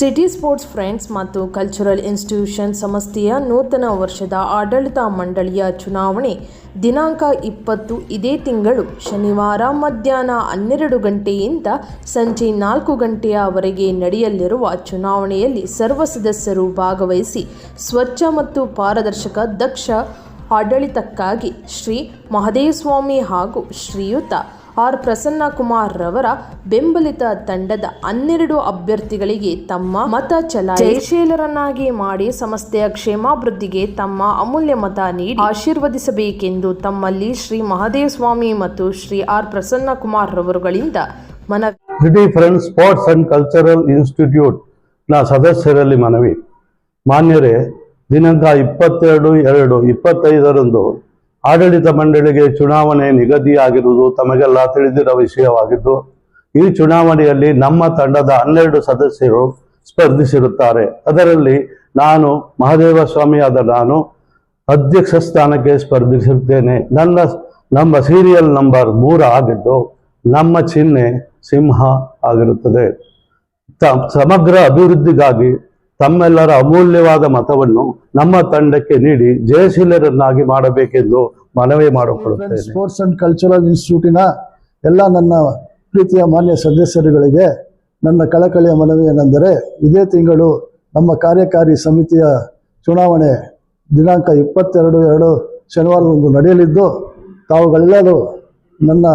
City sports friends ಮತ್ತು cultural institution ಸಂಸ್ಥೆಯ ನೂತನ ವರ್ಷದ ಆಡಳಿತ ಮಂಡಳಿಯ ಚುನಾವಣೆ ದಿನಾಂಕ ಇಪ್ಪತ್ತು ಇದೇ ತಿಂಗಳು ಶನಿವಾರ ಮಧ್ಯಾಹ್ನ ಹನ್ನೆರಡು ಗಂಟೆಯಿಂದ ಸಂಜೆ ನಾಲ್ಕು ಗಂಟೆಯವರೆಗೆ ನಡೆಯಲಿರುವ ಚುನಾವಣೆಯಲ್ಲಿ ಸರ್ವ ಸದಸ್ಯರು ಭಾಗವಹಿಸಿ ಸ್ವಚ್ಛ ಮತ್ತು ಪಾರದರ್ಶಕ ದಕ್ಷ ಆಡಳಿತಕ್ಕಾಗಿ ಶ್ರೀ ಮಹದೇವಸ್ವಾಮಿ ಹಾಗೂ ಶ್ರೀಯುತ ಆರ್ ಪ್ರಸನ್ನ ಕುಮಾರ್ ರವರ ಬೆಂಬಲಿತ ತಂಡದ ಹನ್ನೆರಡು ಅಭ್ಯರ್ಥಿಗಳಿಗೆ ತಮ್ಮ ಮತ ಚಲಾಯಿಸಿ ಮಾಡಿ ಸಂಸ್ಥೆಯ ಕ್ಷೇಮಾಭಿವೃದ್ಧಿಗೆ ತಮ್ಮ ಅಮೂಲ್ಯ ಮತ ನೀಡಿ ಆಶೀರ್ವದಿಸಬೇಕೆಂದು ತಮ್ಮಲ್ಲಿ ಶ್ರೀ ಮಹದೇವಸ್ವಾಮಿ ಮತ್ತು ಶ್ರೀ ಆರ್ ಪ್ರಸನ್ನ ಕುಮಾರ್ ರವರುಗಳಿಂದ ಮನವಿ ಫ್ರೆಂಡ್ಸ್ ಸ್ಪೋರ್ಟ್ಸ್ ಅಂಡ್ ಕಲ್ಚರಲ್ ಇನ್ಸ್ಟಿಟ್ಯೂಟ್ನ ಸದಸ್ಯರಲ್ಲಿ ಮನವಿ. ಮಾನ್ಯರೇ, ದಿನಾಂಕ ಇಪ್ಪತ್ತೆರಡು ಎರಡು ಇಪ್ಪತ್ತೈದರಂದು ಆಡಳಿತ ಮಂಡಳಿಗೆ ಚುನಾವಣೆ ನಿಗದಿಯಾಗಿರುವುದು ತಮಗೆಲ್ಲ ತಿಳಿದಿರುವ ವಿಷಯವಾಗಿದ್ದು, ಈ ಚುನಾವಣೆಯಲ್ಲಿ ನಮ್ಮ ತಂಡದ ಹನ್ನೆರಡು ಸದಸ್ಯರು ಸ್ಪರ್ಧಿಸಿರುತ್ತಾರೆ. ಅದರಲ್ಲಿ ನಾನು ಮಹದೇವ ಸ್ವಾಮಿಯಾದ ನಾನು, ಅಧ್ಯಕ್ಷ ಸ್ಥಾನಕ್ಕೆ ಸ್ಪರ್ಧಿಸುತ್ತೇನೆ ನನ್ನ, ನಮ್ಮ ಸೀರಿಯಲ್ ನಂಬರ್ ಮೂರ ಆಗಿದ್ದು, ನಮ್ಮ ಚಿಹ್ನೆ ಸಿಂಹ ಆಗಿರುತ್ತದೆ. ಸಮಗ್ರ ಅಭಿವೃದ್ಧಿಗಾಗಿ ತಮ್ಮೆಲ್ಲರ ಅಮೂಲ್ಯವಾದ ಮತವನ್ನು ನಮ್ಮ ತಂಡಕ್ಕೆ ನೀಡಿ ಜಯಶೀಲರನ್ನಾಗಿ ಮಾಡಬೇಕೆಂದು ಮನವಿ ಮಾಡಿಕೊಳ್ಳುತ್ತೇನೆ. ಸ್ಪೋರ್ಟ್ಸ್ ಅಂಡ್ ಕಲ್ಚರಲ್ ಇನ್ಸ್ಟಿಟ್ಯೂಟಿನ ಎಲ್ಲ ನನ್ನ ಪ್ರೀತಿಯ ಮಾನ್ಯ ಸದಸ್ಯರುಗಳಿಗೆ ನನ್ನ ಕಳಕಳಿಯ ಮನವಿ ಏನೆಂದರೆ, ಇದೇ ತಿಂಗಳು ನಮ್ಮ ಕಾರ್ಯಕಾರಿ ಸಮಿತಿಯ ಚುನಾವಣೆ ದಿನಾಂಕ ಇಪ್ಪತ್ತೆರಡು, ಎರಡು ಶನಿವಾರದಂದು ನಡೆಯಲಿದ್ದು, ತಾವುಗಳೆಲ್ಲರೂ ನನ್ನ,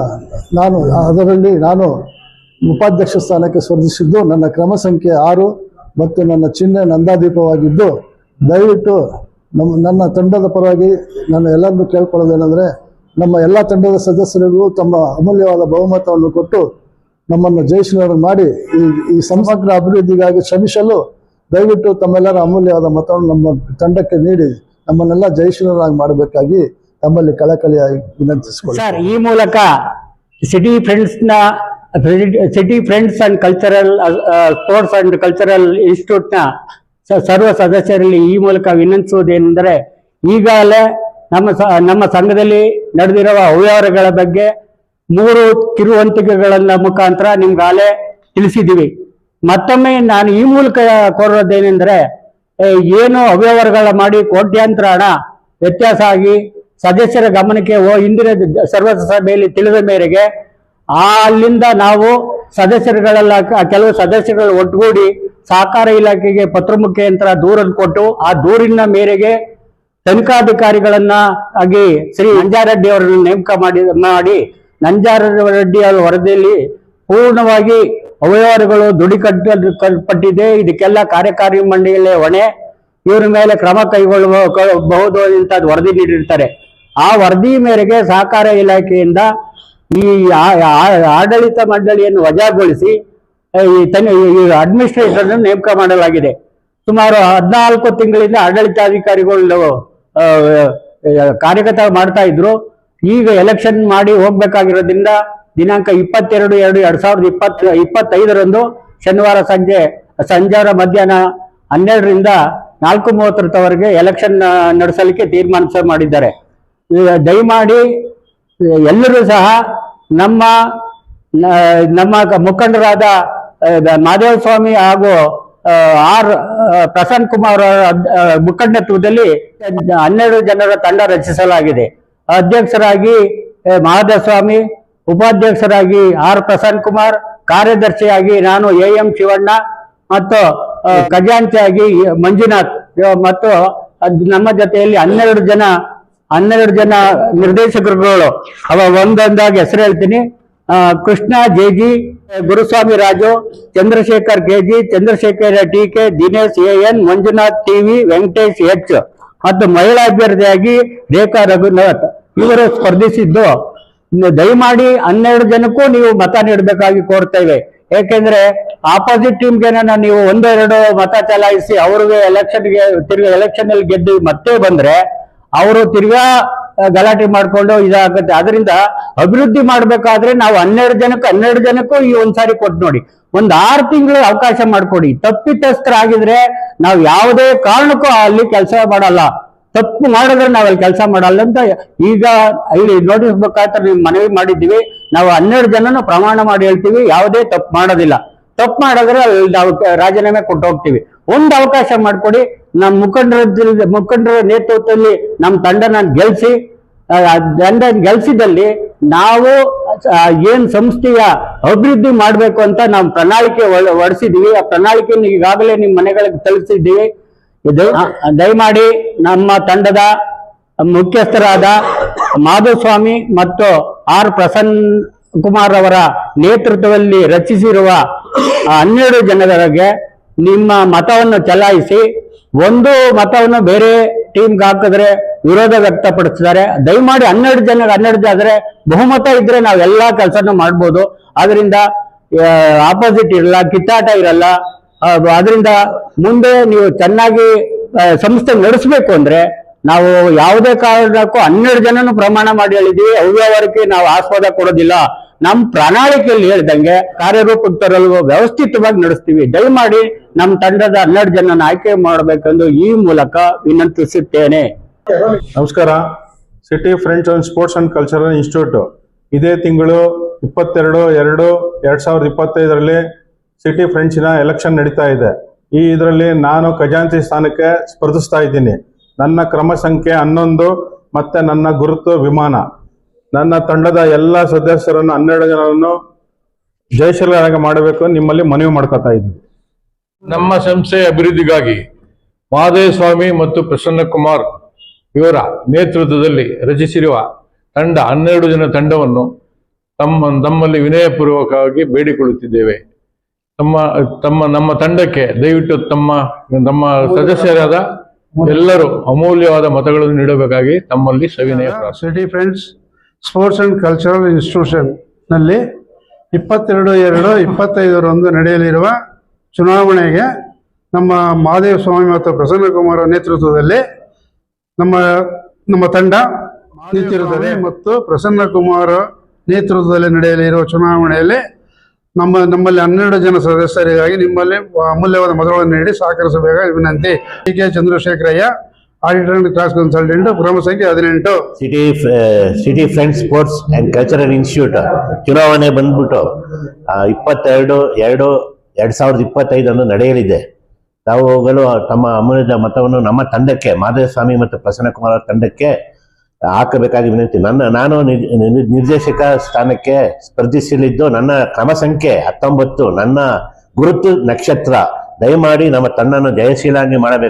ನಾನು, ಅದರಲ್ಲಿ ನಾನು ಉಪಾಧ್ಯಕ್ಷ ಸ್ಥಾನಕ್ಕೆ ಸ್ಪರ್ಧಿಸಿದ್ದು, ನನ್ನ ಕ್ರಮ ಸಂಖ್ಯೆ ಆರು ಮತ್ತು ನನ್ನ ಚಿಹ್ನೆ ನಂದಾದೀಪವಾಗಿದ್ದು, ದಯವಿಟ್ಟು ನಮ್ಮ, ನನ್ನ ತಂಡದ ಪರವಾಗಿ ನಾನು ಎಲ್ಲರನ್ನೂ ಕೇಳ್ಕೊಳ್ಳೋದೇನೆಂದರೆ, ನಮ್ಮ ಎಲ್ಲ ತಂಡದ ಸದಸ್ಯರಿಗೂ ತಮ್ಮ ಅಮೂಲ್ಯವಾದ ಬಹುಮತವನ್ನು ಕೊಟ್ಟು ನಮ್ಮನ್ನು ಜಯಿಸಿನವರು ಮಾಡಿ ಈ ಈ ಸಮಗ್ರ ಅಭಿವೃದ್ಧಿಗಾಗಿ ಶ್ರಮಿಸಲು ದಯವಿಟ್ಟು ತಮ್ಮೆಲ್ಲರ ಅಮೂಲ್ಯವಾದ ಮತವನ್ನು ನಮ್ಮ ತಂಡಕ್ಕೆ ನೀಡಿ, ನಮ್ಮನ್ನೆಲ್ಲ ಜಯಿಸಿನವರಾಗಿ ಮಾಡಬೇಕಾಗಿ ತಮ್ಮಲ್ಲಿ ಕಳಕಳಿಯಾಗಿ ವಿನಂತಿಸಿಕೊಳ್ಳಿ ಸರ್, ಈ ಮೂಲಕ city ಫ್ರೆಂಡ್ಸ್ನ city friends and cultural sports and cultural ಇನ್ಸ್ಟಿಟ್ಯೂಟ್ನ ಸರ್ವ ಸದಸ್ಯರಲ್ಲಿ ಈ ಮೂಲಕ ವಿನಂತಿಸುವುದೇನೆಂದರೆ ಈಗಾಗಲೇ ನಮ್ಮ ನಮ್ಮ ಸಂಘದಲ್ಲಿ ನಡೆದಿರುವ ಅವ್ಯವಹಾರಗಳ ಬಗ್ಗೆ ಮೂರು ಕಿರುವಂತಿಕೆಗಳನ್ನ ಮುಖಾಂತರ ನಿಮ್ಗಾಗಲೇ ತಿಳಿಸಿದ್ದೀವಿ. ಮತ್ತೊಮ್ಮೆ ನಾನು ಈ ಮೂಲಕ ಕೋರೋದೇನೆಂದರೆ ಏನು ಅವ್ಯವಹಾರಗಳ ಮಾಡಿ ಕೋಟ್ಯಾಂತರ ಹಣ ವ್ಯತ್ಯಾಸ ಆಗಿ ಸದಸ್ಯರ ಗಮನಕ್ಕೆ ಹಿಂದಿನ ಸರ್ವ ಸಭೆಯಲ್ಲಿ ತಿಳಿದ ಮೇರೆಗೆ ಅಲ್ಲಿಂದ ನಾವು ಸದಸ್ಯರುಗಳೆಲ್ಲ ಕೆಲವು ಸದಸ್ಯರುಗಳು ಒಟ್ಟುಗೂಡಿ ಸಹಕಾರ ಇಲಾಖೆಗೆ ಪತ್ರ ಮುಖ್ಯಂತರ ದೂರನ್ನು ಕೊಟ್ಟು ಆ ದೂರಿನ ಮೇರೆಗೆ ತನಿಖಾಧಿಕಾರಿಗಳನ್ನ ಆಗಿ ಶ್ರೀ ನಂಜಾರೆಡ್ಡಿ ಅವರನ್ನು ನೇಮಕ ಮಾಡಿ ಮಾಡಿ ನಂಜಾರೆಡ್ಡಿ ಅವರ ವರದಿಯಲ್ಲಿ ಪೂರ್ಣವಾಗಿ ಅವ್ಯವಹಾರಗಳು ದುಡಿಕಟ್ಟಲ್ಪಟ್ಟಿದೆ ಇದಕ್ಕೆಲ್ಲ ಕಾರ್ಯಕಾರಿ ಮಂಡಳಿಯ ಹೊಣೆ. ಇವರ ಮೇಲೆ ಕ್ರಮ ಕೈಗೊಳ್ಳಬಹುದು ಅಂತ ವರದಿ ನೀಡಿರ್ತಾರೆ. ಆ ವರದಿ ಮೇರೆಗೆ ಸಹಕಾರ ಇಲಾಖೆಯಿಂದ ಈ ಆಡಳಿತ ಮಂಡಳಿಯನ್ನು ವಜಾಗೊಳಿಸಿ ಈ ಅಡ್ಮಿನಿಸ್ಟ್ರೇಟರ್ ನೇಮಕ ಮಾಡಲಾಗಿದೆ. ಸುಮಾರು ಹದಿನಾಲ್ಕು ತಿಂಗಳಿಂದ ಆಡಳಿತಾಧಿಕಾರಿಗಳು ಕಾರ್ಯಗತ ಮಾಡ್ತಾ ಇದ್ರು. ಈಗ ಎಲೆಕ್ಷನ್ ಮಾಡಿ ಹೋಗ್ಬೇಕಾಗಿರೋದ್ರಿಂದ ದಿನಾಂಕ ಇಪ್ಪತ್ತೆರಡು, ಎರಡು, ಎರಡ್ ಸಾವಿರದ ಇಪ್ಪತ್ ಇಪ್ಪತ್ತೈದರಂದು ಶನಿವಾರ ಸಂಜೆ, ಸಂಜಾರ ಮಧ್ಯಾಹ್ನ ಹನ್ನೆರಡರಿಂದ ನಾಲ್ಕು ಮೂವತ್ತರವರೆಗೆ ಎಲೆಕ್ಷನ್ ನಡೆಸಲಿಕ್ಕೆ ತೀರ್ಮಾನ ಮಾಡಿದ್ದಾರೆ. ದಯಮಾಡಿ, ಎಲ್ಲರೂ ಸಹ ನಮ್ಮ ನಮ್ಮ ಮುಖಂಡರಾದ ಮಾದೇವ ಸ್ವಾಮಿ ಹಾಗೂ ಆರ್ ಪ್ರಸನ್ನ ಕುಮಾರ್ ಅವರ ಮುಖಂಡತ್ವದಲ್ಲಿ ಹನ್ನೆರಡು ಜನರ ತಂಡ ರಚಿಸಲಾಗಿದೆ. ಅಧ್ಯಕ್ಷರಾಗಿ ಮಹಾದೇವ ಸ್ವಾಮಿ, ಉಪಾಧ್ಯಕ್ಷರಾಗಿ ಆರ್ ಪ್ರಸನ್ನ ಕುಮಾರ್, ಕಾರ್ಯದರ್ಶಿಯಾಗಿ ನಾನು ಎ ಎಂ ಶಿವಣ್ಣ ಮತ್ತು ಖಜಾಂಚಿಯಾಗಿ ಮಂಜುನಾಥ್. ಮತ್ತು ನಮ್ಮ ಜೊತೆಯಲ್ಲಿ ಹನ್ನೆರಡು ಜನ ಹನ್ನೆರಡು ಜನ ನಿರ್ದೇಶಕರುಗಳು. ಅವ ಒಂದೊಂದಾಗಿ ಹೆಸರು ಹೇಳ್ತೀನಿ. Krishna Krishna, J G, Guruswamy Raju, Chandrashekar K G Chandrashekar T K, Dinesh, A N, Manjunath T V, Venkatesh H. ಮತ್ತು ಮಹಿಳಾ ಅಭ್ಯರ್ಥಿಯಾಗಿ ರೇಖಾ ರಘುನಾಥ್. ಇವರು ಸ್ಪರ್ಧಿಸಿದ್ದು. ದಯಮಾಡಿ ಹನ್ನೆರಡು ಜನಕ್ಕೂ ನೀವು ಮತ ನೀಡಬೇಕಾಗಿ ಕೋರ್ತೇವೆ. ಏಕೆಂದ್ರೆ ಆಪೋಸಿಟ್ ಟೀಮ್ಗೆ ನೀವು ಒಂದೆರಡು ಮತ ಚಲಾಯಿಸಿ ಅವ್ರಿಗೆ ಎಲೆಕ್ಷನ್ಗೆ ತಿರ್ಗಿ ಎಲೆಕ್ಷನ್ ಅಲ್ಲಿ ಗೆದ್ದು ಮತ್ತೆ ಬಂದ್ರೆ ಅವರು ತಿರ್ಗಾ ಗಲಾಟೆ ಮಾಡ್ಕೊಂಡು ಇದಾಗುತ್ತೆ. ಅದರಿಂದ ಅಭಿವೃದ್ಧಿ ಮಾಡ್ಬೇಕಾದ್ರೆ ನಾವು ಹನ್ನೆರಡು ಜನಕ್ಕೂ ಹನ್ನೆರಡು ಜನಕ್ಕೂ ಈ ಒಂದ್ಸಾರಿ ಕೊಟ್ಟು ನೋಡಿ. ಒಂದ್ ಆರು ತಿಂಗಳು ಅವಕಾಶ ಮಾಡ್ಕೊಡಿ. ತಪ್ಪಿತಸ್ಥರಾಗಿದ್ರೆ ನಾವು ಯಾವುದೇ ಕಾರಣಕ್ಕೂ ಅಲ್ಲಿ ಕೆಲಸ ಮಾಡಲ್ಲ. ತಪ್ಪು ಮಾಡಿದ್ರೆ ನಾವು ಅಲ್ಲಿ ಕೆಲಸ ಮಾಡಲ್ಲ ಅಂತ ಈಗ ಇಲ್ಲಿ ನೋಟಿಸ್ ಮುಖಾಂತರ ನೀವು ಮನವಿ ಮಾಡಿದ್ದೀವಿ. ನಾವು ಹನ್ನೆರಡು ಜನನು ಪ್ರಮಾಣ ಮಾಡಿ ಹೇಳ್ತೀವಿ. ಯಾವುದೇ ತಪ್ಪು ಮಾಡೋದಿಲ್ಲ. ತಪ್ಪು ಮಾಡಿದ್ರೆ ಅಲ್ಲಿ ನಾವು ರಾಜೀನಾಮೆ ಕೊಟ್ಟು ಹೋಗ್ತೀವಿ. ಒಂದು ಅವಕಾಶ ಮಾಡಿಕೊಡಿ. ನಮ್ಮ ಮುಖಂಡರ ಮುಖಂಡರ ನೇತೃತ್ವದಲ್ಲಿ ನಮ್ಮ ತಂಡನ ಗೆಲ್ಸಿ ತಂಡ ಗೆಲ್ಸಿದಲ್ಲಿ ನಾವು ಏನ್ ಸಂಸ್ಥೆಯ ಅಭಿವೃದ್ಧಿ ಮಾಡಬೇಕು ಅಂತ ನಾವು ಪ್ರಣಾಳಿಕೆ ಹೊಡೆಸಿದೀವಿ ಆ ಪ್ರಣಾಳಿಕೆಯನ್ನು ಈಗಾಗಲೇ ನಿಮ್ಮ ಮನೆಗಳಿಗೆ ತಲುಪಿಸಿದ್ದೀವಿ ಇದು ದಯಮಾಡಿ ನಮ್ಮ ತಂಡದ ಮುಖ್ಯಸ್ಥರಾದ ಮಾಧುಸ್ವಾಮಿ ಮತ್ತು ಆರ್ ಪ್ರಸನ್ನ ಕುಮಾರ್ ಅವರ ನೇತೃತ್ವದಲ್ಲಿ ರಚಿಸಿರುವ ಹನ್ನೆರಡು ಜನರಿಗೆ ನಿಮ್ಮ ಮತವನ್ನು ಚಲಾಯಿಸಿ ಒಂದು ಮತವನ್ನು ಬೇರೆ ಟೀಮ್ಗೆ ಹಾಕಿದ್ರೆ ವಿರೋಧ ವ್ಯಕ್ತಪಡಿಸಿದ್ದಾರೆ. ದಯಮಾಡಿ ಹನ್ನೆರಡು ಜನ, ಹನ್ನೆರಡು ಆದ್ರೆ ಬಹುಮತ ಇದ್ರೆ ನಾವು ಎಲ್ಲಾ ಕೆಲಸನೂ ಮಾಡ್ಬೋದು. ಅದರಿಂದ ಆಪೋಸಿಟ್ ಇರಲ್ಲ, ಕಿತ್ತಾಟ ಇರಲ್ಲ. ಅದರಿಂದ ಮುಂದೆ ನೀವು ಚೆನ್ನಾಗಿ ಸಂಸ್ಥೆ ನಡೆಸಬೇಕು ಅಂದ್ರೆ ನಾವು ಯಾವುದೇ ಕಾರಣಕ್ಕೂ ಹನ್ನೆರಡು ಜನನು ಪ್ರಮಾಣ ಮಾಡಿ ಹೇಳಿದೀವಿ. ಅವ್ಯವಹಾರಕ್ಕೆ ನಾವು ಆಸ್ವಾದ ಕೊಡೋದಿಲ್ಲ. ನಮ್ಮ ಪ್ರಣಾಳಿಕೆಯಲ್ಲಿ ಹೇಳ್ದಂಗೆ ಕಾರ್ಯರೂಪಕ್ಕೆ ತರಲು ವ್ಯವಸ್ಥಿತವಾಗಿ ನಡೆಸ್ತೀವಿ. ದಯಮಾಡಿ ನಮ್ಮ ತಂಡದ ಹನ್ನೆರಡು ಜನ ಆಯ್ಕೆ ಮಾಡಬೇಕೆಂದು ಈ ಮೂಲಕ ವಿನಂತಿಸುತ್ತೇನೆ. ನಮಸ್ಕಾರ. City friends and sports and cultural institute ಇದೇ ತಿಂಗಳು ಇಪ್ಪತ್ತೆರಡು, ಎರಡು, ಎರಡ್ ಸಾವಿರದ ಇಪ್ಪತ್ತೈದರಲ್ಲಿ ಸಿಟಿ ಫ್ರೆಂಡ್ಸಿನ ಎಲೆಕ್ಷನ್ ನಡೀತಾ ಇದೆ. ಈ ಇದರಲ್ಲಿ ನಾನು ಖಜಾಂಚಿ ಸ್ಥಾನಕ್ಕೆ ಸ್ಪರ್ಧಿಸ್ತಾ ಇದ್ದೀನಿ. ನನ್ನ ಕ್ರಮ ಸಂಖ್ಯೆ ಹನ್ನೊಂದು ಮತ್ತೆ ನನ್ನ ಗುರುತು ವಿಮಾನ. ನನ್ನ ತಂಡದ ಎಲ್ಲ ಸದಸ್ಯರನ್ನು ಹನ್ನೆರಡು ಜನರನ್ನು ಜಯಶೀಲರಾಗಿ ಮಾಡಬೇಕು ನಿಮ್ಮಲ್ಲಿ ಮನವಿ ಮಾಡ್ಕೊತಾ ಇದ್ದೀವಿ ನಮ್ಮ ಸಂಸ್ಥೆಯ ಅಭಿವೃದ್ಧಿಗಾಗಿ ಮಹಾದೇವ ಸ್ವಾಮಿ ಮತ್ತು ಪ್ರಸನ್ನ ಕುಮಾರ್ ಇವರ ನೇತೃತ್ವದಲ್ಲಿ ರಚಿಸಿರುವ ತಂಡ ಹನ್ನೆರಡು ಜನ ತಂಡವನ್ನು ತಮ್ಮ ತಮ್ಮಲ್ಲಿ ವಿನಯಪೂರ್ವಕವಾಗಿ ಬೇಡಿಕೊಳ್ಳುತ್ತಿದ್ದೇವೆ. ತಮ್ಮ ತಮ್ಮ ನಮ್ಮ ತಂಡಕ್ಕೆ ದಯವಿಟ್ಟು ತಮ್ಮ ನಮ್ಮ ಸದಸ್ಯರಾದ ಎಲ್ಲರೂ ಅಮೂಲ್ಯವಾದ ಮತಗಳನ್ನು ನೀಡಬೇಕಾಗಿ ತಮ್ಮಲ್ಲಿ ಸವಿನಯ ಪ್ರಾರ್ಥನೆ. City friends sports and cultural ಇನ್ಸ್ಟಿಟ್ಯೂಷನ್ನಲ್ಲಿ ಇಪ್ಪತ್ತೆರಡು, ಎರಡು, ಇಪ್ಪತ್ತೈದರಂದು ನಡೆಯಲಿರುವ ಚುನಾವಣೆಗೆ ನಮ್ಮ ಮಹಾದೇವ ಸ್ವಾಮಿ ಮತ್ತು ಪ್ರಸನ್ನಕುಮಾರ ನೇತೃತ್ವದಲ್ಲಿ ನಮ್ಮ ನಮ್ಮ ತಂಡ ನಿಂತಿರುತ್ತದೆ ಮತ್ತು ಪ್ರಸನ್ನಕುಮಾರ ನೇತೃತ್ವದಲ್ಲಿ ನಡೆಯಲಿರುವ ಚುನಾವಣೆಯಲ್ಲಿ ನಮ್ಮ, ನಮ್ಮಲ್ಲಿ ಹನ್ನೆರಡು ಜನ ಸದಸ್ಯರಿಗಾಗಿ ನಿಮ್ಮಲ್ಲಿ ಅಮೂಲ್ಯವಾದ ಮತಗಳನ್ನು ನೀಡಿ ಸಹಕರಿಸಬೇಕಾಗಿ ವಿನಂತಿ. D K. Chandrashekaraiah auditor class consultant ಕ್ರಮ ಸಂಖ್ಯೆ ಹದಿನೆಂಟು. City city friends sports and cultural institute ಚುನಾವಣೆ ಬಂದ್ಬಿಟ್ಟು ಇಪ್ಪತ್ತೆರಡು, ಎರಡು ಎರಡು ಸಾವಿರದ ಇಪ್ಪತ್ತೈದನ್ನು ನಡೆಯಲಿದೆ. ತಾವು ಹೋಗಲು ತಮ್ಮ ಅಮೂಲ್ಯದ ಮತವನ್ನು ನಮ್ಮ ತಂಡಕ್ಕೆ ಮಾಧವಸ್ವಾಮಿ ಮತ್ತು ಪ್ರಸನ್ನಕುಮಾರ್ ತಂಡಕ್ಕೆ ಹಾಕಬೇಕಾಗಿ ವಿನಂತಿ. ನನ್ನ, ನಾನು ನಿರ್- ನಿರ್- ನಿರ್ದೇಶಕ ಸ್ಥಾನಕ್ಕೆ ಸ್ಪರ್ಧಿಸಲಿದ್ದು ನನ್ನ ಕ್ರಮ ಸಂಖ್ಯೆ ಹತ್ತೊಂಬತ್ತು, ನನ್ನ ಗುರುತು ನಕ್ಷತ್ರ. ದಯಮಾಡಿ ನಮ್ಮ ತಂಡನ್ನು ಜಯಶೀಲಾಗಿ ಮಾಡಬೇಕು.